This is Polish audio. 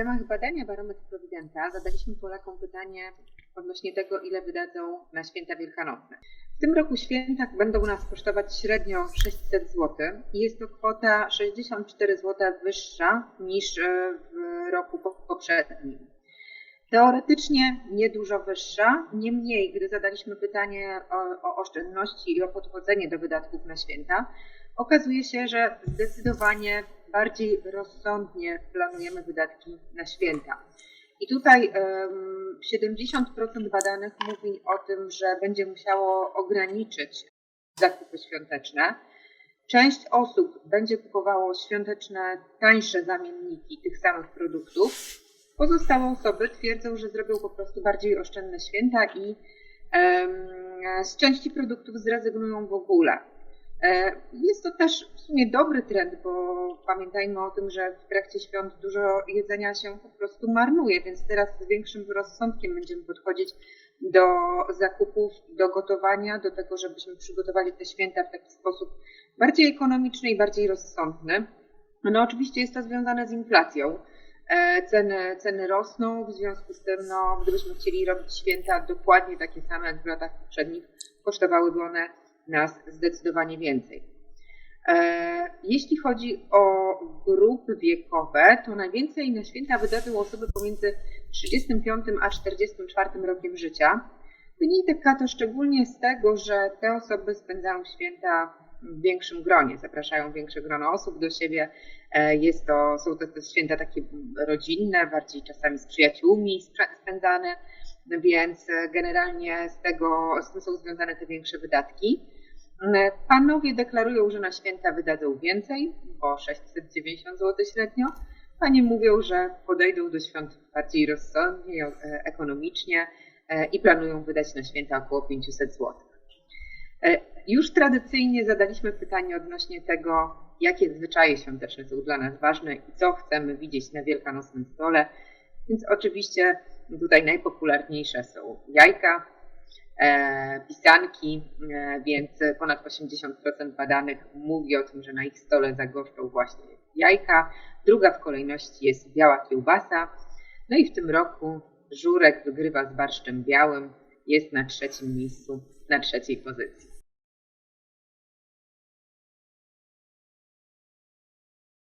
ramach badania barometru Prowidenta zadaliśmy Polakom pytanie odnośnie tego, ile wydadzą na święta wielkanocne. W tym roku święta będą nas kosztować średnio 600 zł i jest to kwota 64 zł wyższa niż e, w roku poprzednim. Teoretycznie niedużo wyższa, niemniej gdy zadaliśmy pytanie o, o oszczędności i o podchodzenie do wydatków na święta, okazuje się, że zdecydowanie bardziej rozsądnie planujemy wydatki na święta. I tutaj 70% badanych mówi o tym, że będzie musiało ograniczyć zakupy świąteczne. Część osób będzie kupowało świąteczne, tańsze zamienniki tych samych produktów. Pozostałe osoby twierdzą, że zrobią po prostu bardziej oszczędne święta i z części produktów zrezygnują w ogóle. E, jest to też w sumie dobry trend, bo pamiętajmy o tym, że w trakcie świąt dużo jedzenia się po prostu marnuje, więc teraz z większym rozsądkiem będziemy podchodzić do zakupów, do gotowania, do tego, żebyśmy przygotowali te święta w taki sposób bardziej ekonomiczny i bardziej rozsądny. No oczywiście jest to związane z inflacją. E, ceny, ceny rosną, w związku z tym, no, gdybyśmy chcieli robić święta dokładnie takie same jak w latach poprzednich, kosztowałyby one nas zdecydowanie więcej. E, jeśli chodzi o grupy wiekowe, to najwięcej na święta wydadzą osoby pomiędzy 35 a 44 rokiem życia. Wynika to szczególnie z tego, że te osoby spędzają święta w większym gronie, zapraszają większe grono osób do siebie. E, jest to, są to te święta takie rodzinne, bardziej czasami z przyjaciółmi spędzane, więc generalnie z tego z tym są związane te większe wydatki. E, panowie deklarują, że na święta wydadzą więcej, bo 690 zł średnio. Panie mówią, że podejdą do świąt bardziej rozsądnie, e, ekonomicznie e, i planują wydać na święta około 500 zł. Już tradycyjnie zadaliśmy pytanie odnośnie tego, jakie zwyczaje świąteczne są dla nas ważne i co chcemy widzieć na wielkanocnym stole. Więc oczywiście tutaj najpopularniejsze są jajka, pisanki, e, więc ponad 80% badanych mówi o tym, że na ich stole zagoszczą właśnie jajka. Druga w kolejności jest biała kiełbasa. No i w tym roku żurek wygrywa z barszczem białym, jest na trzecim miejscu, na trzeciej pozycji.